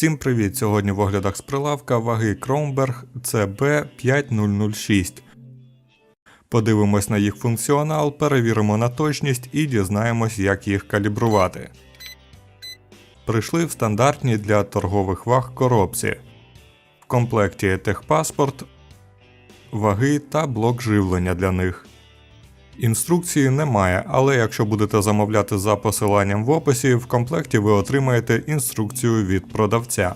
Всім привіт! Сьогодні в оглядах з прилавка ваги Кромберг CB5006. Подивимось на їх функціонал, перевіримо на точність і дізнаємось, як їх калібрувати. Прийшли в стандартні для торгових ваг коробці. В комплекті техпаспорт, ваги та блок живлення для них. Інструкції немає, але якщо будете замовляти за посиланням в описі, в комплекті ви отримаєте інструкцію від продавця.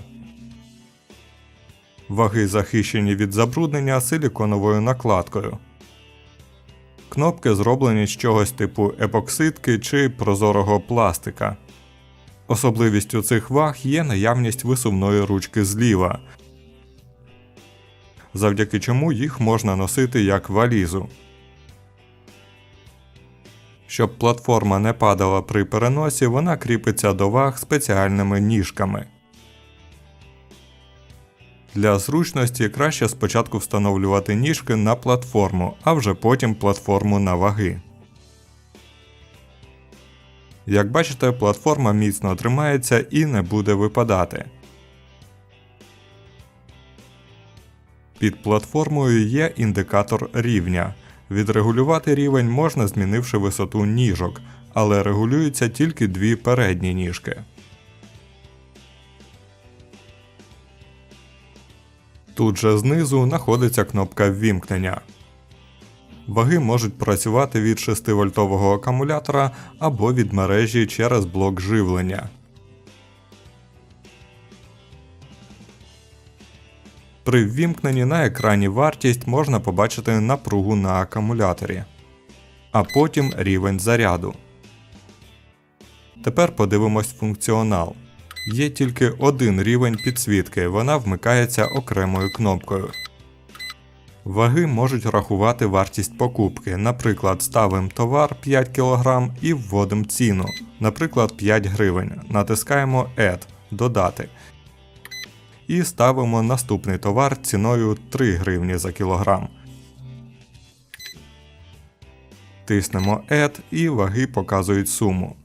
Ваги захищені від забруднення силіконовою накладкою. Кнопки зроблені з чогось типу епоксидки чи прозорого пластика. Особливістю цих ваг є наявність висувної ручки зліва, завдяки чому їх можна носити як валізу. Щоб платформа не падала при переносі, вона кріпиться до ваг спеціальними ніжками. Для зручності краще спочатку встановлювати ніжки на платформу, а вже потім платформу на ваги. Як бачите, платформа міцно тримається і не буде випадати. Під платформою є індикатор рівня. Відрегулювати рівень можна змінивши висоту ніжок, але регулюються тільки дві передні ніжки. Тут же знизу знаходиться кнопка ввімкнення. Ваги можуть працювати від 6 вольтового акумулятора або від мережі через блок живлення. При ввімкненні на екрані вартість можна побачити напругу на акумуляторі, а потім рівень заряду. Тепер подивимось функціонал. Є тільки один рівень підсвітки, вона вмикається окремою кнопкою. Ваги можуть рахувати вартість покупки. Наприклад, ставимо товар 5 кг і вводимо ціну, наприклад, 5 гривень. Натискаємо Add додати і ставимо наступний товар ціною 3 гривні за кілограм. Тиснемо Add і ваги показують суму.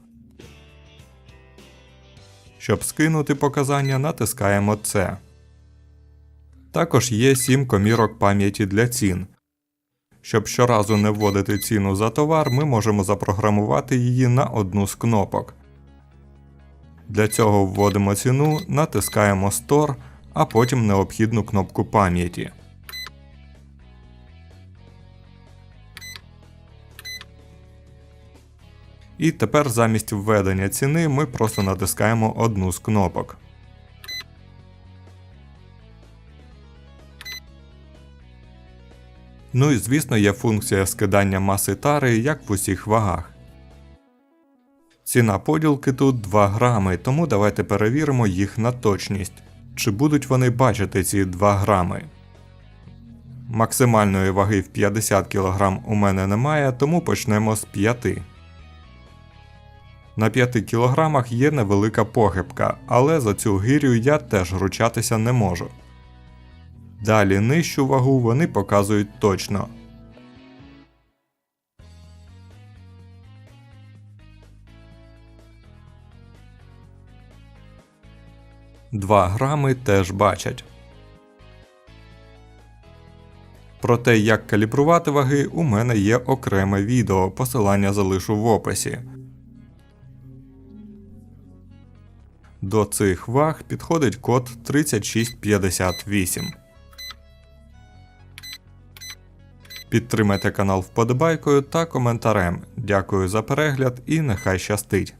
Щоб скинути показання, натискаємо C. Також є 7 комірок пам'яті для цін. Щоб щоразу не вводити ціну за товар, ми можемо запрограмувати її на одну з кнопок. Для цього вводимо ціну, натискаємо Store, а потім необхідну кнопку пам'яті. І тепер замість введення ціни ми просто натискаємо одну з кнопок. Ну і звісно є функція скидання маси тари, як в усіх вагах. Ціна поділки тут 2 грами, тому давайте перевіримо їх на точність. Чи будуть вони бачити ці 2 грами. Максимальної ваги в 50 кг у мене немає, тому почнемо з 5. На 5 кг є невелика похибка, але за цю гирю я теж ручатися не можу. Далі нижчу вагу вони показують точно. Два грами теж бачать. Про те, як калібрувати ваги, у мене є окреме відео, посилання залишу в описі. До цих ваг підходить код 3658. Підтримайте канал вподобайкою та коментарем. Дякую за перегляд і нехай щастить!